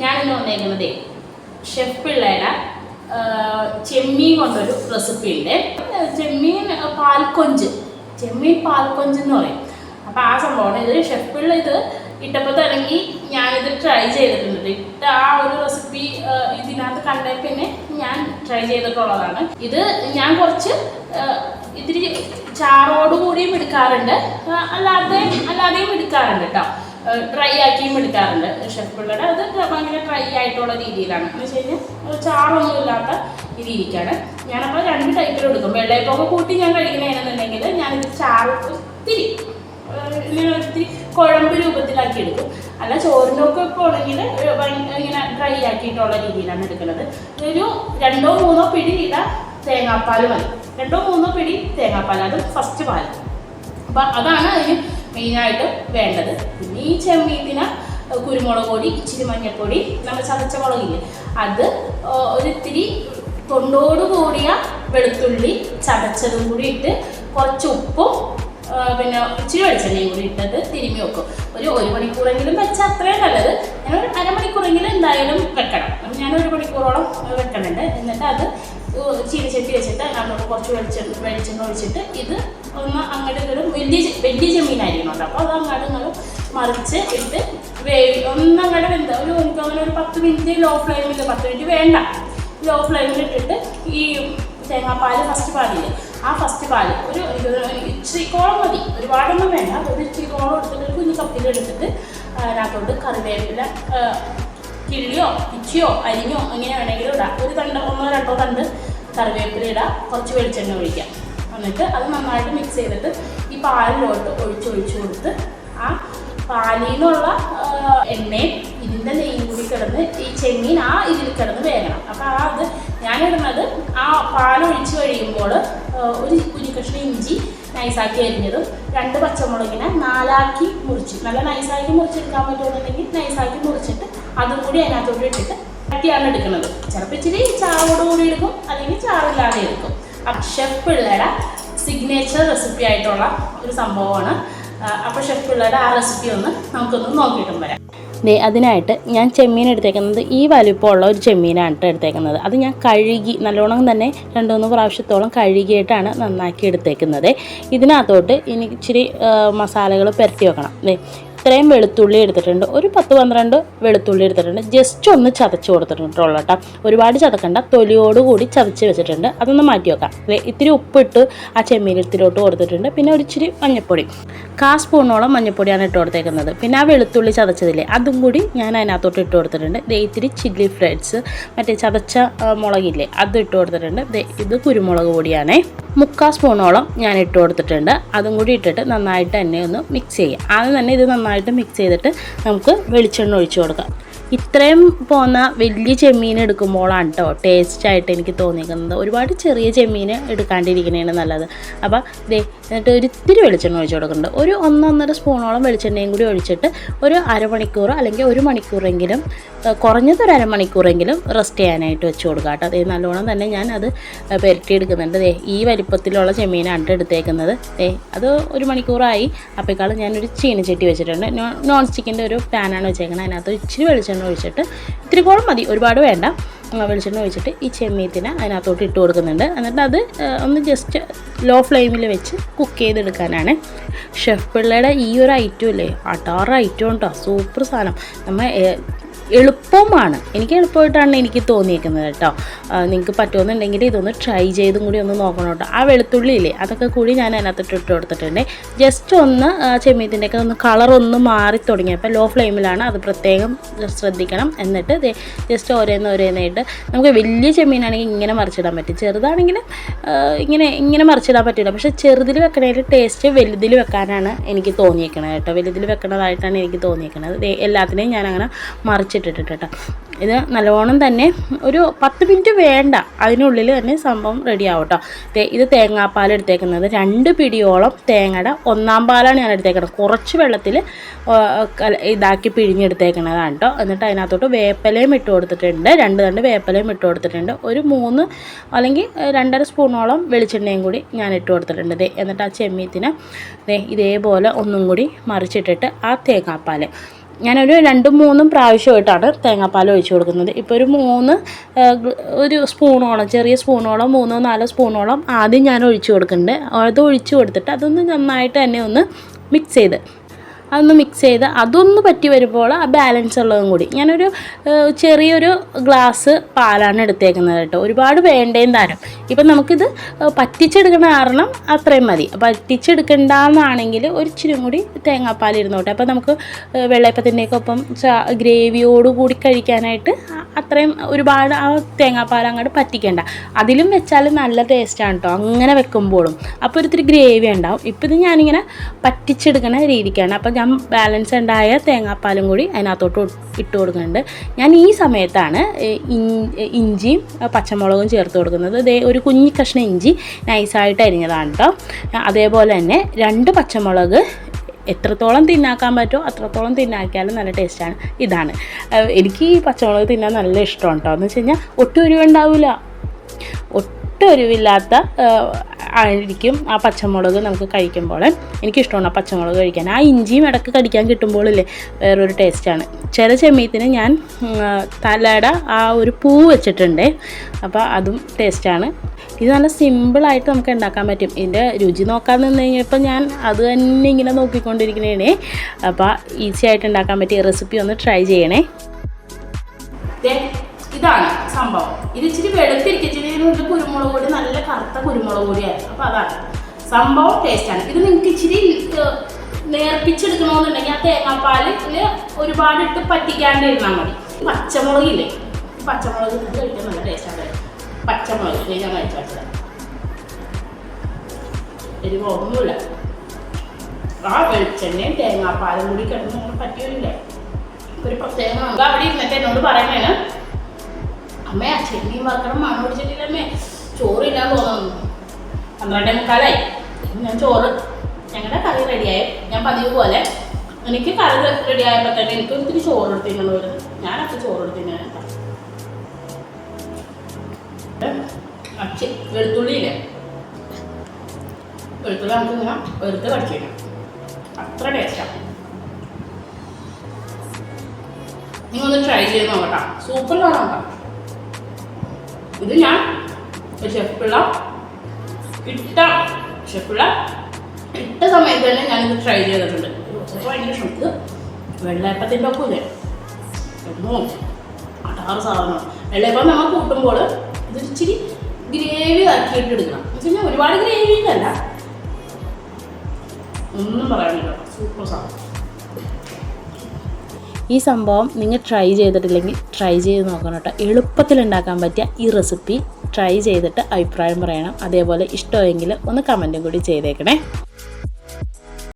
ഞാനിന്ന് വന്നേക്കുന്നത് ഷെഫ് പിള്ളയുടെ ചെമ്മീൻ കൊണ്ടൊരു റെസിപ്പി ഉണ്ട്. ചെമ്മീൻ പാൽക്കൊഞ്ച്. ചെമ്മീൻ പാൽക്കൊഞ്ച് എന്ന് പറയും. അപ്പോൾ ആ സംഭവമാണ് ഇത് ഷെഫ് പിള്ള ഇത് ഇട്ടപ്പോൾ തുടങ്ങി ഞാനിത് ട്രൈ ചെയ്തിട്ടുണ്ട്. ഇട്ട ആ ഒരു റെസിപ്പി ഇതിനകത്ത് കണ്ടേ പിന്നെ ഞാൻ ട്രൈ ചെയ്തിട്ടുള്ളതാണ്. ഇത് ഞാൻ കുറച്ച് ഇതിരി ചാറോട് കൂടിയും എടുക്കാറുണ്ട്. അല്ലാതെ അല്ലാതെയും എടുക്കാറുണ്ട് കേട്ടോ ഡ്രൈ ആക്കിയും എടുക്കാറുണ്ട്. ഷെഫ് പിള്ളയുടെ അത് ഭയങ്കര ഡ്രൈ ആയിട്ടുള്ള രീതിയിലാണ്. എന്ന് വെച്ച് കഴിഞ്ഞാൽ ചാറൊന്നും ഇല്ലാത്ത രീതിക്കാണ് ഞാനപ്പോൾ രണ്ട് ടൈപ്പിലും എടുക്കും. വെള്ളയപ്പൊക്കെ കൂട്ടി ഞാൻ കഴിക്കണമെന്നുണ്ടെങ്കിൽ ഞാനിത് ചാറ് ഒത്തിരി ഇങ്ങനെ ഒത്തിരി കുഴമ്പ് രൂപത്തിലാക്കി എടുക്കും. അല്ല ചോറിനൊക്കെ ഇപ്പോൾ ഉണ്ടെങ്കിൽ ഇങ്ങനെ ഡ്രൈ ആക്കിയിട്ടുള്ള രീതിയിലാണ് എടുക്കുന്നത്. ഒരു രണ്ടോ മൂന്നോ പിടി ഇട തേങ്ങാപ്പാൽ മതി. രണ്ടോ മൂന്നോ പിടി തേങ്ങാപ്പാൽ അത് ഫസ്റ്റ് പാൽ അപ്പം അതാണ് അതിന് മെയിനായിട്ട് വേണ്ടത്. പിന്നെ ഈ ചെമ്മീത്തിന് കുരുമുളക് പൊടി ഇച്ചിരി മഞ്ഞൾപ്പൊടി നമ്മൾ ചതച്ച മുളകില്ലേ? അത് ഒരിത്തിരി തൊണ്ടോട് കൂടിയ വെളുത്തുള്ളി ചതച്ചതും കൂടി ഇട്ട് കുറച്ച് ഉപ്പും പിന്നെ ഇച്ചിരി വെളിച്ചെണ്ണയും കൂടി ഇട്ടത് തിരുമ്മി വെക്കും. ഒരു ഒരു മണിക്കൂറെങ്കിലും വെച്ചാൽ അത്രയും നല്ലത്. ഞാൻ ഒരു അരമണിക്കൂറെങ്കിലും എന്തായാലും വെക്കണം. അപ്പം ഞാൻ ഒരു മണിക്കൂറോളം വെക്കണുണ്ട്. എന്നിട്ട് അത് ചീനിച്ചട്ടി വെച്ചിട്ട് അതിനകത്തോട്ട് കുറച്ച് വെളിച്ചെണ്ണ വെളിച്ചെണ്ണ ഒഴിച്ചിട്ട് ഇത് ഒന്ന് അങ്ങോട്ട് ഇങ്ങോട്ടും വലിയ വലിയ ചെമ്മീനായിരിക്കണം കേട്ടോ. അപ്പോൾ അത് അങ്ങോട്ടും ഇങ്ങോട്ടും മറിച്ച് ഇട്ട് വേവി ഒന്നങ്ങോട്ട് വെന്ത ഒരു എനിക്ക് അങ്ങനെ ഒരു പത്ത് മിനിറ്റ് ലോ ഫ്ലെയിമിൽ പത്ത് മിനിറ്റ് വേണ്ട. ലോ ഫ്ലെയിമിൽ ഇട്ടിട്ട് ഈ തേങ്ങാപ്പാൽ ഫസ്റ്റ് പാലില്ലേ ആ ഫസ്റ്റ് പാൽ ഒരു ഇച്ചിരിക്കോളം ഇച്ചിരി കോളം മതി. ഒരുപാടൊന്നും വേണ്ട. ഒരു ഇച്ചിരി കോളം എടുത്തിട്ട് ഒരു കുഞ്ഞു കപ്പിൽ എടുത്തിട്ട് അതിനകത്തോട്ട് കറിവേപ്പില കിള്ളിയോ ഇച്ചിയോ അരിഞ്ഞോ അങ്ങനെ വേണമെങ്കിലും ഇടാം. ഒരു തണ്ട് ഒന്നോ രണ്ടോ തണ്ട് കറിവേപ്പില ഇടാം. കുറച്ച് വെളിച്ചെണ്ണ ഒഴിക്കാം. എന്നിട്ട് അത് നന്നായിട്ട് മിക്സ് ചെയ്തിട്ട് ഈ പാലിലോട്ട് ഒഴിച്ച് ഒഴിച്ച് കൊടുത്ത് ആ പാലിൽ നിന്നുള്ള എണ്ണയും ഇതിന്റെ നെയ്യും കൂടി കിടന്ന് ഈ ചെമ്മീൻ ആ ഇതിൽ കിടന്ന് വേകണം. അപ്പോൾ ആ അത് ഞാനിടുന്നത് ആ പാലൊഴിച്ച് കഴിയുമ്പോൾ ഒരു കുഞ്ഞു കഷ്ണം ഇഞ്ചി നൈസാക്കി അരിഞ്ഞതും രണ്ട് പച്ചമുളകിനെ നാലാക്കി മുറിച്ച് നല്ല നൈസാക്കി മുറിച്ചെടുക്കാൻ പറ്റുമെന്നുണ്ടെങ്കിൽ നൈസാക്കി മുറിച്ചിട്ട് അതും കൂടി അതിനകത്തോട്ട് ഇട്ടിട്ട് കട്ടിയാണ് എടുക്കുന്നത്. ചിലപ്പോൾ ഇച്ചിരി ചാറോടുകൂടി എടുക്കും അല്ലെങ്കിൽ ചാറില്ലാതെ എടുക്കും. ഷെഫ് പിള്ളയുടെ സിഗ്നേച്ചർ റെസിപ്പി ആയിട്ടുള്ള ഒരു സംഭവമാണ്. അപ്പോൾ ഷെഫ് പിള്ളയുടെ ആ റെസിപ്പി ഒന്ന് നമുക്കൊന്ന് നോക്കിയിട്ടും വരാം. ദേ അതിനായിട്ട് ഞാൻ ചെമ്മീൻ എടുത്തേക്കുന്നത് ഈ വലുപ്പമുള്ള ഒരു ചെമ്മീനാണ് എടുത്തേക്കുന്നത്. അത് ഞാൻ കഴുകി നല്ലോണം തന്നെ രണ്ട് മൂന്ന് പ്രാവശ്യത്തോളം കഴുകിയിട്ടാണ് നന്നാക്കി എടുത്തേക്കുന്നത്. ഇതിനകത്തോട്ട് ഇനി ഇച്ചിരി മസാലകൾ പുരട്ടി വെക്കണം. ഇത്രയും വെളുത്തുള്ളി എടുത്തിട്ടുണ്ട്. ഒരു പത്ത് പന്ത്രണ്ട് വെളുത്തുള്ളി എടുത്തിട്ടുണ്ട്. ജസ്റ്റ് ഒന്ന് ചതച്ച് കൊടുത്തിട്ടുണ്ട് കേട്ടോ. ഒരുപാട് ചതക്കണ്ട. തൊലിയോട് കൂടി ചതച്ച് വെച്ചിട്ടുണ്ട്. അതൊന്ന് മാറ്റി വെക്കാം. അല്ലേ ഇത്തിരി ഉപ്പിട്ട് ആ ചെമ്മീനത്തിലോട്ട് കൊടുത്തിട്ടുണ്ട്. പിന്നെ ഒരു ഇച്ചിരി മഞ്ഞൾപ്പൊടി കാ സ്പൂണോളം മഞ്ഞൾപ്പൊടിയാണ് ഇട്ട് കൊടുത്തേക്കുന്നത്. പിന്നെ ആ വെളുത്തുള്ളി ചതച്ചതില്ലേ അതും കൂടി ഞാൻ അതിനകത്തോട്ട് ഇട്ട് കൊടുത്തിട്ടുണ്ട്. ദേ ഇത്തിരി ചില്ലി ഫ്ലേറ്റ്സ് മറ്റേ ചതച്ച മുളകില്ലേ അത് ഇട്ട് കൊടുത്തിട്ടുണ്ട്. ഇത് കുരുമുളക് പൊടിയാണേ. മുക്കാൽ സ്പൂണോളം ഞാൻ ഇട്ട് കൊടുത്തിട്ടുണ്ട്. അതും കൂടി ഇട്ടിട്ട് നന്നായിട്ട് തന്നെ ഒന്ന് മിക്സ് ചെയ്യാം. ആദ്യം തന്നെ ഇത് നന്നായിട്ട് മിക്സ് ചെയ്തിട്ട് നമുക്ക് വെളിച്ചെണ്ണ ഒഴിച്ചു കൊടുക്കാം. ഇത്രയും പോന്ന വലിയ ചെമ്മീൻ എടുക്കുമ്പോഴാണ് കേട്ടോ ടേസ്റ്റ് ആയിട്ട് എനിക്ക് തോന്നിയിരിക്കുന്നത് ഒരുപാട് ചെറിയ ചെമ്മീൻ എടുക്കാണ്ടിരിക്കുന്നതാണ് നല്ലത്. അപ്പോൾ ദേ എന്നിട്ട് ഒരു ഇത്തിരി വെളിച്ചെണ്ണ ഒഴിച്ച് കൊടുക്കുന്നുണ്ട്. ഒരു ഒന്നൊന്നര സ്പൂണോളം വെളിച്ചെണ്ണയും കൂടി ഒഴിച്ചിട്ട് ഒരു അരമണിക്കൂർ അല്ലെങ്കിൽ ഒരു മണിക്കൂറെങ്കിലും കുറഞ്ഞത് ഒരു അരമണിക്കൂറെങ്കിലും റെസ്റ്റ് ചെയ്യാനായിട്ട് വെച്ച് കൊടുക്കുക കേട്ടോ അതേ നല്ലോണം തന്നെ ഞാൻ അത് പുരട്ടിയെടുക്കുന്നുണ്ട്. ദേ ഈ വലിപ്പത്തിലുള്ള ചെമ്മീനാണ് എടുത്തേക്കുന്നത്. ദേ അത് ഒരു മണിക്കൂറായി. അപ്പോഴേക്കാളും ഞാനൊരു ചീനച്ചട്ടി വെച്ചിട്ടുണ്ട്. നോൺ സ്റ്റിക്കിന്റെ ഒരു പാനാണ് വെച്ചേക്കുന്നത്. അതിനകത്ത് ഇച്ചിരി വെളിച്ചെണ്ണ ഒഴിച്ചിട്ട് ഇത്തിരി കോളം മതി ഒരുപാട് വേണ്ട. വെളിച്ചെണ്ണ ഒഴിച്ചിട്ട് ഈ ചെമ്മീത്തിനെ അതിനകത്തോട്ട് ഇട്ട് കൊടുക്കുന്നുണ്ട്. എന്നിട്ട് അത് ഒന്ന് ജസ്റ്റ് ലോ ഫ്ലെയിമിൽ വെച്ച് കുക്ക് ചെയ്തെടുക്കാനാണ്. ഷെഫ് പിള്ളയുടെ ഈ ഒരു ഐറ്റം ഇല്ലേ? അടാറ് ഐറ്റം ഉണ്ടോ സൂപ്പർ സാധനം. നമ്മൾ എളുപ്പമാണ്. എനിക്ക് എളുപ്പമായിട്ടാണ് എനിക്ക് തോന്നിയേക്കുന്നത് കേട്ടോ. നിങ്ങൾക്ക് പറ്റുമെന്നുണ്ടെങ്കിൽ ഇതൊന്ന് ട്രൈ ചെയ്തും കൂടി ഒന്ന് നോക്കണം കേട്ടോ. ആ വെളുത്തുള്ളി ഇല്ലേ അതൊക്കെ കൂടി ഞാൻ അതിനകത്തിട്ട് ഇട്ട് കൊടുത്തിട്ടുണ്ട്. ജസ്റ്റ് ഒന്ന് ചെമ്മീത്തിന്റെ ഒക്കെ ഒന്ന് കളർ ഒന്ന് മാറി തുടങ്ങിയപ്പോൾ ലോ ഫ്ലെയിമിലാണ് അത് പ്രത്യേകം ശ്രദ്ധിക്കണം. എന്നിട്ട് ജസ്റ്റ് ഓരോന്ന് ഓരോന്നായിട്ട് നമുക്ക് വലിയ ചെമ്മീനാണെങ്കിൽ ഇങ്ങനെ മറിച്ചിടാൻ പറ്റും. ചെറുതാണെങ്കിൽ ഇങ്ങനെ ഇങ്ങനെ മറിച്ചിടാൻ പറ്റില്ല. പക്ഷേ ചെറുതിൽ വെക്കണേന്റെ ടേസ്റ്റ് വലുതിൽ വെക്കാനാണ് എനിക്ക് തോന്നിയേക്കണത് കേട്ടോ. വലുതിൽ വെക്കണതായിട്ടാണ് എനിക്ക് തോന്നിയേക്കണത്. എല്ലാത്തിനെയും ഞാൻ അങ്ങനെ മറിച്ചിട്ടിട്ട് കേട്ടോ. ഇത് നല്ലോണം തന്നെ ഒരു പത്ത് മിനിറ്റ് വേണ്ട. അതിനുള്ളിൽ തന്നെ സംഭവം റെഡി ആവും കേട്ടോ. ദേ ഇത് തേങ്ങാപ്പാൽ എടുത്തേക്കുന്നത്. രണ്ട് പിടിയോളം തേങ്ങയുടെ ഒന്നാം പാലാണ് ഞാൻ എടുത്തേക്കുന്നത്. കുറച്ച് വെള്ളത്തിൽ ഇതാക്കി പിഴിഞ്ഞെടുത്തേക്കണതാണ് കേട്ടോ. എന്നിട്ട് അതിനകത്തോട്ട് വേപ്പലയും ഇട്ട് കൊടുത്തിട്ടുണ്ട്. രണ്ട് രണ്ട് വേപ്പലയും ഇട്ട് കൊടുത്തിട്ടുണ്ട്. ഒരു മൂന്ന് അല്ലെങ്കിൽ രണ്ടര സ്പൂണോളം വെളിച്ചെണ്ണയും കൂടി ഞാൻ ഇട്ട് കൊടുത്തിട്ടുണ്ട്. എന്നിട്ട് ആ ചെമ്മീത്തിനെ ഇതേപോലെ ഒന്നും കൂടി മറിച്ചിട്ടിട്ട് ആ തേങ്ങാപ്പാൽ. ഞാനൊരു രണ്ടും മൂന്നും പ്രാവശ്യമായിട്ടാണ് തേങ്ങാപ്പാൽ ഒഴിച്ച് കൊടുക്കുന്നത്. ഇപ്പോൾ ഒരു മൂന്ന് ഒരു സ്പൂണോളം ചെറിയ സ്പൂണോളം മൂന്നോ നാലോ സ്പൂണോളം ആദ്യം ഞാൻ ഒഴിച്ച് കൊടുക്കുന്നുണ്ട്. അത് ഒഴിച്ച് കൊടുത്തിട്ട് അതൊന്ന് നന്നായിട്ട് തന്നെ ഒന്ന് മിക്സ് ചെയ്ത് അതൊന്ന് മിക്സ് ചെയ്ത് അതൊന്ന് പറ്റി വരുമ്പോൾ ആ ബാലൻസ് ഉള്ളതും കൂടി. ഞാനൊരു ചെറിയൊരു ഗ്ലാസ് പാലാണ് എടുത്തേക്കുന്നത് കേട്ടോ. ഒരുപാട് വേണ്ടേം താരം. ഇപ്പം നമുക്കിത് പറ്റിച്ചെടുക്കണ കാരണം അത്രയും മതി. പറ്റിച്ചെടുക്കണ്ടെന്നാണെങ്കിൽ ഒരു ഇച്ചിരി കൂടി തേങ്ങാപ്പാൽ ഇരുന്നോട്ടെ. അപ്പോൾ നമുക്ക് വെള്ളയപ്പത്തിന്റെയൊക്കെ ഒപ്പം ഗ്രേവിയോട് കൂടി കഴിക്കാനായിട്ട് അത്രയും ഒരുപാട് ആ തേങ്ങാപ്പാൽ അങ്ങോട്ട് പറ്റിക്കേണ്ട. അതിലും വെച്ചാൽ നല്ല ടേസ്റ്റാണ് കേട്ടോ അങ്ങനെ വെക്കുമ്പോഴും. അപ്പോൾ ഒരിത്തിരി ഗ്രേവി ഉണ്ടാവും. ഇപ്പോൾ ഇത് ഞാനിങ്ങനെ പറ്റിച്ചെടുക്കുന്ന രീതിക്കാണ്. അപ്പോൾ ഞാൻ ബാലൻസ് ഉണ്ടായ തേങ്ങാപ്പാലും കൂടി അതിനകത്തോട്ട് ഇട്ട് കൊടുക്കുന്നുണ്ട്. ഞാൻ ഈ സമയത്താണ് ഇഞ്ചിയും പച്ചമുളകും ചേർത്ത് കൊടുക്കുന്നത്. ദേ ഒരു കുഞ്ഞി കഷ്ണം ഇഞ്ചി നൈസായിട്ട് അരിഞ്ഞതാണ് കേട്ടോ അതേപോലെ തന്നെ രണ്ട് പച്ചമുളക് എത്രത്തോളം തിന്നാക്കാൻ പറ്റുമോ അത്രത്തോളം തിന്നാക്കിയാലും നല്ല ടേസ്റ്റാണ് ഇതാണ്. എനിക്ക് ഈ പച്ചമുളക് തിന്നാൻ നല്ല ഇഷ്ടമാണ് കേട്ടോ എന്ന് വെച്ച് കഴിഞ്ഞാൽ ഒട്ടും എരിവുണ്ടാവില്ല ഒട്ടും എരിവില്ലാത്ത ഏഹ്, ആയിരിക്കും ആ പച്ചമുളക് നമുക്ക് കഴിക്കുമ്പോൾ. എനിക്കിഷ്ടമാണ് ആ പച്ചമുളക് കഴിക്കാൻ. ആ ഇഞ്ചിയും ഇടയ്ക്ക് കടിക്കാൻ കിട്ടുമ്പോഴില്ലേ വേറൊരു ടേസ്റ്റാണ്. ചില ചെമ്മീത്തിന് ഞാൻ തലയുടെ ആ ഒരു പൂ വെച്ചിട്ടുണ്ട്. അപ്പോൾ അതും ടേസ്റ്റാണ്. ഇത് നല്ല സിമ്പിളായിട്ട് നമുക്ക് ഉണ്ടാക്കാൻ പറ്റും. ഇതിന്റെ രുചി നോക്കാൻ നിന്ന് കഴിഞ്ഞപ്പോൾ ഞാൻ അത് തന്നെ ഇങ്ങനെ നോക്കിക്കൊണ്ടിരിക്കണേ അപ്പോൾ ഈസി ആയിട്ട് ഉണ്ടാക്കാൻ പറ്റിയ റെസിപ്പി ഒന്ന് ട്രൈ ചെയ്യണേ. ഇതാണ് സംഭവം. ഇത് ഇച്ചിരി വെളുത്തിരിക്കും. ഇച്ചിരി ഇതിനുള്ളിൽ കുരുമുളക് പൊടി നല്ല കറുത്ത കുരുമുളക് പൊടിയായിരുന്നു. അപ്പോൾ അതാണ്. സംഭവം ടേസ്റ്റാണ് ഇത് നിങ്ങൾക്ക് ഇച്ചിരി നേർപ്പിച്ചെടുക്കണമെന്നുണ്ടെങ്കിൽ ആ തേങ്ങാപ്പാലിൽ ഒരുപാട് ഇട്ട് പറ്റിക്കാണ്ട് ഇരുന്നാൽ മതി. പച്ചമുളകില്ലേ പച്ചമുളക് ഇത് കഴിക്കാൻ നല്ല ടേസ്റ്റാണ് പച്ചമുളക് ഞാൻ കഴിച്ചു വെച്ചത്. എരിവ് ഒന്നുമില്ല ആ വെളിച്ചെണ്ണയും തേങ്ങാപ്പാലും കൂടി കിടന്ന് നമ്മൾ പറ്റിയില്ലേ ഒരു പ്രത്യേകം നമുക്ക് അവിടെ ഇരുന്നിട്ട് എന്നോട് പറയണേന് അമ്മേ ആ ചെല്ലിയും വറക്കണം മണം പിടിച്ചിട്ടില്ലമ്മേ ചോറില്ലാൻ തോന്നുന്നു പന്ത്രണ്ടേ മുക്കാലായി. ഞാൻ ചോറ് ഞങ്ങളുടെ കറി റെഡിയായി ഞാൻ പതിവ് പോലെ. എനിക്ക് കറി റെഡി ആയപ്പോൾ തന്നെ എനിക്ക് ഒത്തിരി ചോറ് എടുത്തിരുന്നു വരുന്നത്. ഞാനൊക്കെ ചോറ് എടുത്തിങ്ങനെ അച്ഛൻ വെളുത്തുള്ളിയില്ലേ? വെളുത്തുള്ളി നമുക്ക് ഇങ്ങനെ വെറുതെ കടിക്കണം അത്ര ടേസ്റ്റാണ് നിങ്ങൾ ഒന്ന് ട്രൈ ചെയ്ത് നോക്കട്ടാ. സൂപ്പർ കാണാം ഇത് ഞാൻ ഷെഫ് ഇട്ട ഷെഫ് ഇട്ട സമയത്ത് തന്നെ ഞാനിത് ട്രൈ ചെയ്തിട്ടുണ്ട്. ഭയങ്കര ഇത് വെള്ളയപ്പത്തിന്റെ ഒപ്പം ഇല്ലേ എന്നോ അടാറ് സാധനം. വെള്ളയപ്പം നമ്മൾ കൂട്ടുമ്പോൾ ഇത് ഇച്ചിരി ഗ്രേവി ആക്കിയിട്ട് എടുക്കണം. എന്ന് വെച്ചാൽ ഒരുപാട് ഗ്രേവി അല്ല ഒന്നും പറയാനില്ല. സൂപ്പർ സാധനം. ഈ സംഭവം നിങ്ങൾ ട്രൈ ചെയ്തിട്ടില്ലെങ്കിൽ ട്രൈ ചെയ്ത് നോക്കണം കേട്ടോ. എളുപ്പത്തിൽ ഉണ്ടാക്കാൻ പറ്റിയ ഈ റെസിപ്പി ട്രൈ ചെയ്തിട്ട് അഭിപ്രായം പറയണം. അതേപോലെ ഇഷ്ടമെങ്കിൽ ഒന്ന് കമന്റും കൂടി ചെയ്തേക്കണേ.